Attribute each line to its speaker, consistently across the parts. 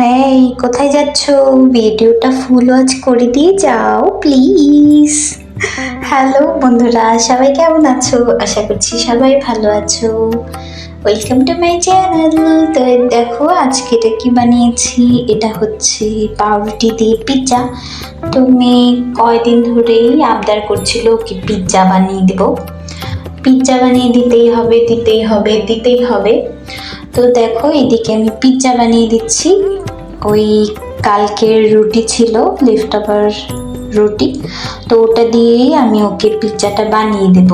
Speaker 1: এই, কোথায় যাচ্ছ? ভিডিওটা ফুল ওয়াচ করে দিয়ে যাও প্লিজ হ্যালো বন্ধুরা, সবাই কেমন আছো? আশা করছি সবাই ভালো আছো। ওয়েলকাম টু মাই চ্যানেল তো দেখো, আজকে এটা কি বানিয়েছি? এটা হচ্ছে পাউরুটি দিয়ে পিৎজা তুমি কয়দিন ধরেই আবদার করছিল কি পিৎজা বানিয়ে দেবো। পিৎজা বানিয়ে দিতেই হবে দিতেই হবে দিতেই হবে। তো দেখো, এদিকে আমি পিৎজা বানিয়ে দিচ্ছি। ওই কালকের রুটি ছিল লিফট ওভার রুটি। তো ওটা দিয়েই আমি ওকে পিৎজাটা বানিয়ে দেব।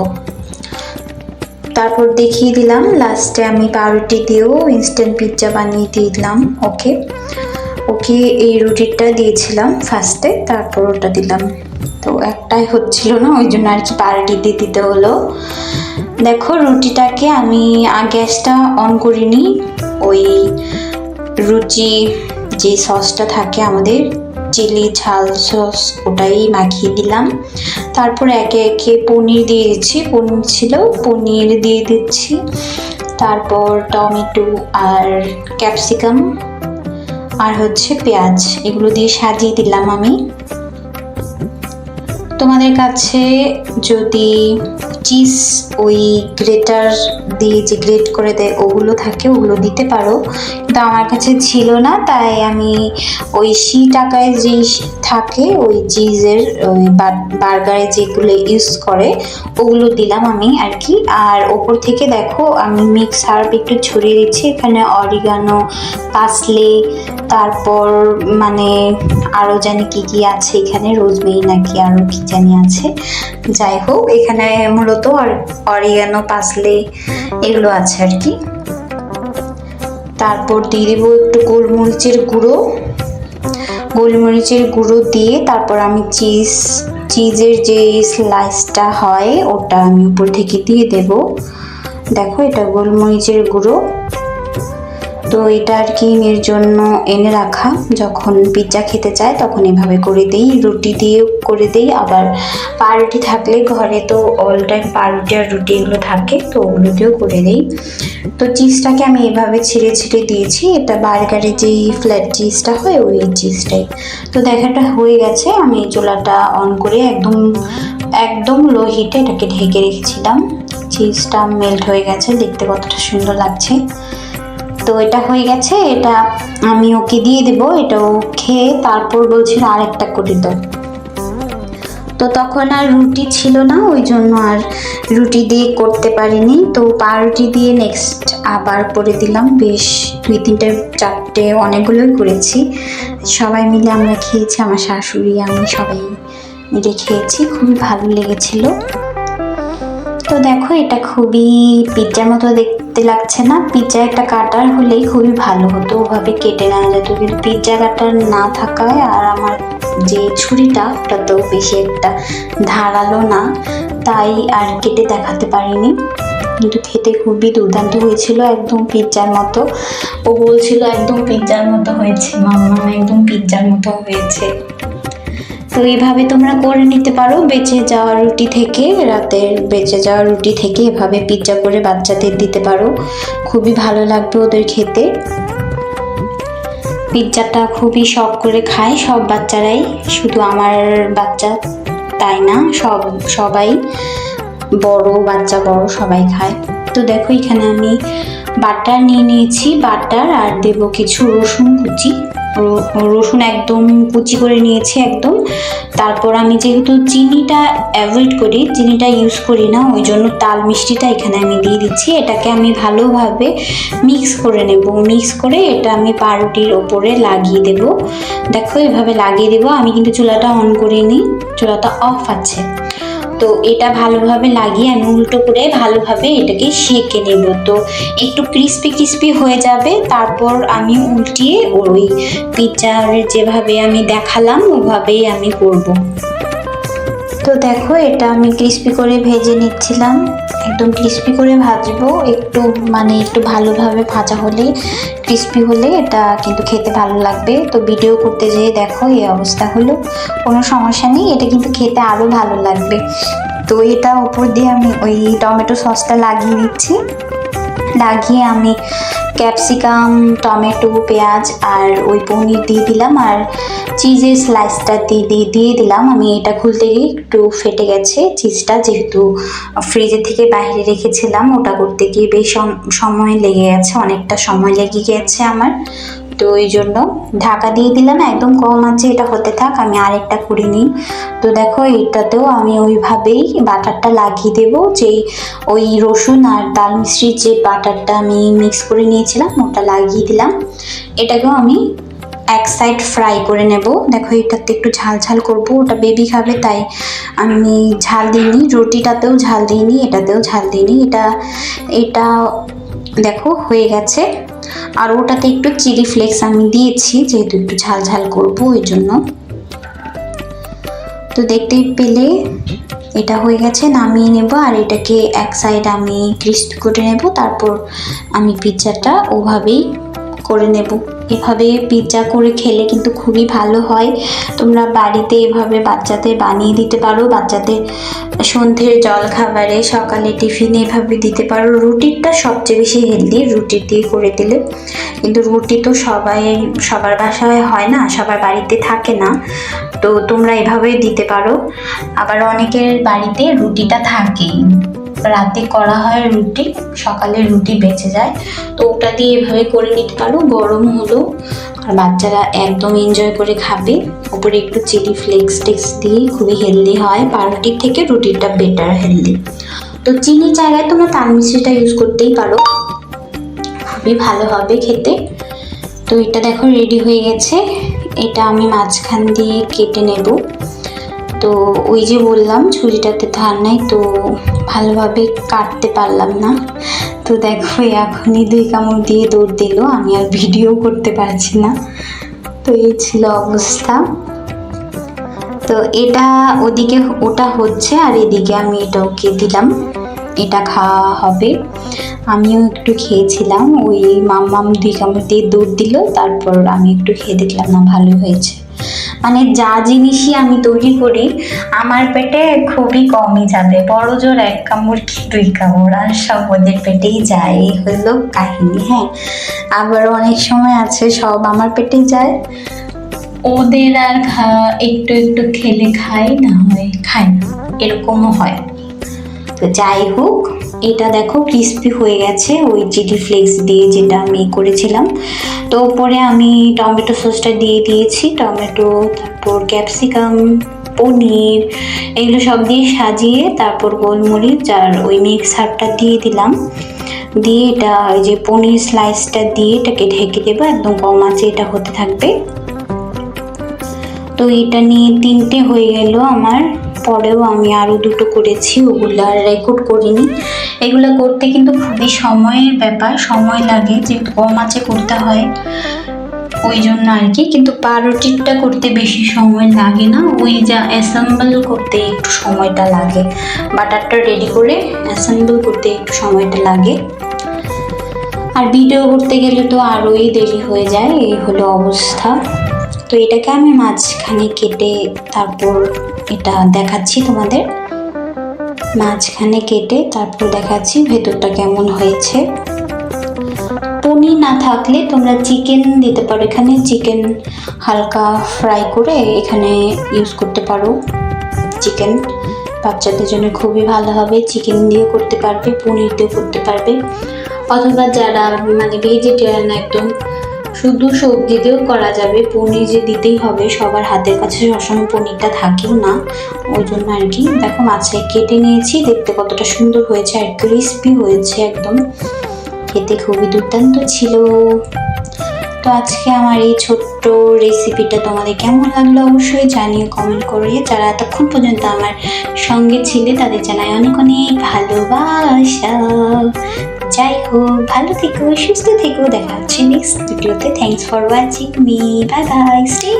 Speaker 1: তারপর দেখিয়ে দিলাম লাস্টে আমি পাউরুটি দিয়েও ইনস্ট্যান্ট পিৎজা বানিয়ে দিয়ে দিলাম ওকে। ওকে এই রুটিটা দিয়েছিলাম ফার্স্টে তারপর ওটা দিলাম। তো একটাই হচ্ছিল না, ওই জন্য আর কি পাউরুটি দিয়ে দিতে হলো। দেখো, রুটিটাকে আমি গ্যাসটা অন করিনি, ওই রুচি যে সসটা থাকে আমাদের, চিলি, ঝাল সস ওটাই মাখিয়ে দিলাম তারপর একে একে পনির দিয়ে দিচ্ছি পনির ছিল, পনির দিয়ে দিচ্ছি। তারপর টমেটো আর ক্যাপসিকাম আর হচ্ছে পেঁয়াজ, এগুলো দিয়ে সাজিয়ে দিলাম আমি। তোমাদের কাছে যদি চিজ ওই গ্রেটার দিয়ে যে গ্রেট করে দেয়, ওগুলো থাকে, ওগুলো দিতে পারো। কিন্তু আমার কাছে ছিল না, তাই আমি ওই শি টাকায় যে থাকে, ওই চিজের ওই বার্গারে যেগুলো ইউজ করে, ওগুলো দিলাম আমি আর কি। আর ওপর থেকে দেখো, আমি মিক্স হার্ব একটু ছড়িয়ে দিচ্ছি, এখানে অরিগানো পাসলে তারপর মানে আরও জানি কি কি আছে এখানে রোজমেরি নাকি আরও কি জানি আছে। যাই হোক, এখানে মূলত অরিগানো, পাসলে এগুলো আছে আর কি। তারপর দিয়ে দেবো একটু গোলমরিচের গুঁড়ো। গোলমরিচের গুঁড়ো দিয়ে তারপর আমি চিজ, চিজের যে স্লাইসটা হয় ওটা আমি উপর থেকে দিয়ে দেব। দেখো এটা গোলমরিচের গুঁড়ো। তো এটা আর কি এর জন্য এনে রাখা। যখন পিৎজা খেতে চায় তখন এভাবে করে দিই, রুটি দিয়েও করে দিই। আবার পাউরুটি থাকলে ঘরে তো অল টাইম পাউরুটি আর রুটি এগুলো থাকে, তো ওগুলো দিয়েও করে দিই। তো চিজটাকে আমি এভাবে ছিঁড়ে ছিঁড়ে দিয়েছি। এটা বার্গারে যেই ফ্ল্যাট চিজটা হয় ওই চিজটাই তো দেখাটা হয়ে গেছে। আমি চোলাটা অন করে একদম একদম লো হিটে এটাকে ঢেকে রেখেছিলাম। চিজটা মেল্ট হয়ে গেছে। দেখতে কতটা সুন্দর লাগছে। তো এটা হয়ে গেছে, এটা আমি ওকে দিয়ে দেব এটাও খেয়ে তারপর বলছিল আরেকটা করে দাও। তো তখন আর রুটি ছিল না, ওই জন্য আর রুটি দিয়ে করতে পারিনি। তো পাউরুটি দিয়ে নেক্সট আবার করে দিলাম, বেশ দুই তিনটে, চারটে অনেকগুলোই করেছি। সবাই মিলে আমরা খেয়েছি, আমার শাশুড়ি, আমি সবাই মিলে খেয়েছি, খুবই ভালো লেগেছিলো। তো দেখো, এটা খুবই পিৎজার মতো দেখতে লাগছে না। পিৎজা একটা কাটার হলেই খুবই ভালো হতো। ওভাবে কেটে নেওয়া যেত। কিন্তু পিৎজা কাটার না থাকায় আর আমার যে ছুরিটা ওটা তো বেশি একটা ধারালো না। তাই আর কেটে দেখাতে পারিনি। কিন্তু খেতে খুবই দুর্দান্ত হয়েছিল একদম পিৎজার মতো। ও বলছিল একদম পিৎজার মতো হয়েছে। মাম্মা একদম পিৎজার মতো হয়েছে। তো এইভাবে তোমরা করে নিতে পারো। বেঁচে যাওয়া রুটি থেকে, রাতের বেঁচে যাওয়া রুটি থেকে এভাবে পিৎজা করে বাচ্চাদের দিতে পারো। খুবই ভালো লাগবে ওদের খেতে। পিৎজাটা খুবই শখ করে খায় সব বাচ্চারাই। শুধু আমার বাচ্চা তাই না, সব, সবাই বড়, বাচ্চা বড় সবাই খায়। তো দেখো এখানে আমি বাটার নিয়ে নিয়েছি, বাটার আর দেব কিছু রসুন কুচি। রসুন একদম কুচি করে নিয়েছি একদম। তারপর আমি যেহেতু চিনিটা অ্যাভয়েড করি, চিনিটা ইউজ করি না ওই জন্য তাল মিষ্টিটা এখানে আমি দিয়ে দিচ্ছি। এটাকে আমি ভালোভাবে মিক্স করে নেব। মিক্স করে এটা আমি পাউরুটির ওপরে লাগিয়ে দেব। দেখো এভাবে লাগিয়ে দেব। আমি কিন্তু চুলাটা অন করিনি। চুলাটা অফ আছে। তো এটা ভালোভাবে লাগিয়ে আমি উল্টো করে ভালোভাবে এটাকে সেঁকে নেব। তো একটু ক্রিস্পি ক্রিস্পি হয়ে যাবে, তারপর আমি উল্টিয়ে ওই পিৎজার যেভাবে আমি দেখালাম, ওভাবেই আমি করব। তো দেখো, এটা আমি ক্রিস্পি করে ভেজে নিচ্ছিলাম। একদম ক্রিস্পি করে ভাজবো। একটু মানে একটু ভালোভাবে ভাজা হলে ক্রিস্পি হলে এটা কিন্তু খেতে ভালো লাগবে। তো ভিডিও করতে যেয়ে দেখো, এই অবস্থা হলো। কোনো সমস্যা নেই, এটা কিন্তু খেতে আরও ভালো লাগবে। তো এটা উপর দিয়ে আমি ওই টমেটো সসটা লাগিয়ে দিচ্ছি। লাগিয়ে আমি ক্যাপসিকাম, টমেটো, পেঁয়াজ আর ওই পনির দিয়ে দিলাম আর চিজের স্লাইসটা দিয়ে দিয়ে দিয়ে দিলাম। আমি এটা খুলতে গিয়ে একটু ফেটে গেছে চিজটা, যেহেতু ফ্রিজের থেকে বাইরে রেখেছিলাম, ওটা করতে গিয়ে বেশ সময় লেগে গেছে, অনেকটা সময় লেগে গেছে আমার। তো ওই জন্য। ঢাকা দিয়ে দিলাম, একদম কম আছে, এটা হতে থাক, আমি আরেকটা করে নিই। তো দেখো এটাতেও আমি ওইভাবেই বাটারটা লাগিয়ে দেব, যেই ওই রসুন আর ডাল মিশ্রির যে বাটারটা আমি মিক্স করে নিয়েছিলাম, ওটা লাগিয়ে দিলাম। এটাকেও আমি এক সাইড ফ্রাই করে নেব। দেখো এটাতে একটু ঝাল ঝাল করব, ওটা বেবি খাবে, তাই আমি ঝাল দিইনি, রুটিটাতেও ঝাল দিইনি, এটাতেও ঝাল দিইনি। এটা এটা দেখো, হয়ে গেছে। আর ওটাতে একটু চিলি ফ্লেক্স আমি দিয়েছি, যেহেতু একটু ঝাল ঝাল করব, ওই জন্য। তো দেখতেই পেলে, এটা হয়ে গেছে, নামিয়ে নেব, আর এটাকে এক সাইড আমি ক্রিস্প করে নেব, তারপর আমি পিৎজাটা ওভাবেই করে নেব। এভাবে পিৎজা করে খেলে কিন্তু খুবই ভালো হয়। তোমরা বাড়িতে এভাবে বাচ্চাদের বানিয়ে দিতে পারো, বাচ্চাদের সন্ধ্যের জল খাবারে সকালে টিফিনে এভাবে দিতে পারো। রুটিটা সবচেয়ে বেশি হেলদি রুটি দিয়ে করে দিলে। কিন্তু রুটি তো সবাই, সবার বাসায় হয় না, সবার বাড়িতে থাকে না। তো তোমরা এভাবে দিতে পারো। আবার অনেকের বাড়িতে রুটিটা থাকেই। রাতে করা হয় রুটি, সকালে রুটি বেঁচে যায়। তো ওটা দিয়ে এভাবে করে নিতে পারো, গরম হলো। আর বাচ্চারা একদম এনজয় করে খাবে। ওপরে একটু চিলি ফ্লেক্স টেক্স দিয়ে খুবই হেলদি হয়। পাউরুটির থেকে রুটিটা বেটার হেলদি তো চিনির জায়গায় তোমরা তাল মিশ্রিটা ইউজ করতেই পারো। খুবই ভালো হবে খেতে। তো এটা দেখো রেডি হয়ে গেছে। এটা আমি মাঝখান দিয়ে কেটে নেব। তো ওই যে বললাম, ছুরিটাতে ধার নাই তো ভালোভাবে কাটতে পারলাম না। তো দেখো, এখনই দুই কামড় দিয়ে দৌড় দিল, আমি আর ভিডিও করতে পারছি না। তো এই ছিল অবস্থা। তো এটা ওদিকে, ওটা হচ্ছে আর এদিকে আমি এটা ওকে দিলাম। এটা খাওয়া হবে। আমিও একটু খেয়েছিলাম, ওই মাম মাম্মাম দুই কামড় দিয়ে দুধ দিল, তারপর আমি একটু খেয়ে দেখলাম না ভালো হয়েছে। মানে যা জিনিসই আমি তৈরি করি আমার পেটে খুবই কমই যাবে। বড় জোর এক কামড় কি দুই কামড়? আর সব ওদের পেটেই যায়। এই হলো কাহিনী হ্যাঁ? আবার অনেক সময় আছে সব আমার পেটেই যায়। ওদের আর একটু একটু খেলে খায় না হয়? খায় না। এরকমও হয়। তো যাই হোক এটা দেখো ক্রিস্পি হয়ে গেছে, ওই চিলি ফ্লেক্স দিয়ে যেটা আমি করেছিলাম। তো উপরে আমি টমেটো সসটা দিয়ে দিয়েছি, টমেটো, তারপর ক্যাপসিকাম পনির, এগুলো সব দিয়ে সাজিয়ে তারপর গোলমরিচ আর ওই মিক্সারটা দিয়ে দিলাম। দিয়ে এটা ওই যে পনির স্লাইসটা দিয়ে এটাকে ঢেকে দেবো, একদম কম আছে এটা হতে থাকবে। তো এটা নিয়ে তিনটে হয়ে গেল আমার। পরেও আমি আরও দুটো করেছি, ওগুলো আর রেকর্ড করিনি। এগুলো করতে কিন্তু খুবই সময়ের ব্যাপার, সময় লাগে যেহেতু কম আছে করতে হয়। ওই জন্য আর কি, কিন্তু পাউরুটিটা করতে বেশি সময় লাগে না। ওই যা অ্যাসেম্বল করতে একটু সময়টা লাগে। বাটারটা রেডি করে অ্যাসেম্বল করতে একটু সময়টা লাগে। আর ভিডিও করতে গেলে তো আরোই দেরি হয়ে যায়, এই হলো অবস্থা। তো এটাকে আমি মাঝখানে কেটে তারপর এটা দেখাচ্ছি তোমাদের। মাঝখানে কেটে তারপর দেখাচ্ছি ভেতরটা কেমন হয়েছে। পনির না থাকলে তোমরা চিকেন দিতে পারো। এখানে চিকেন হালকা ফ্রাই করে এখানে ইউজ করতে পারো চিকেন। বাচ্চাদের জন্য খুবই ভালো হবে। চিকেন দিয়েও করতে পারবে, পনির দিয়েও করতে পারবে। অথবা যারা মানে ভেজিটেরিয়ান একদম শুধু সবজি দিয়েও করা যাবে। পনির যে দিতেই হবে, সবার হাতের কাছে সবসময় পনিরটা থাকেও না। ওই জন্য আর কি। দেখো মাছে কেটে নিয়েছি, দেখতে কতটা সুন্দর হয়েছে আর ক্রিস্পি হয়েছে একদম। খেতে খুবই দুর্দান্ত ছিল। তো আজকে আমার এই ছোট্ট রেসিপিটা তোমাদের কেমন লাগল অবশ্যই জানিয়ে কমেন্ট করে যারা এতক্ষণ পর্যন্ত আমার সঙ্গে ছিলে তাদের জানাই অনেক অনেক ভালোবাসা। যাই হোক, ভালো থেকো, সুস্থ থেকো। দেখা হচ্ছে নেক্সট ভিডিওতে thanks for watching me bye bye stay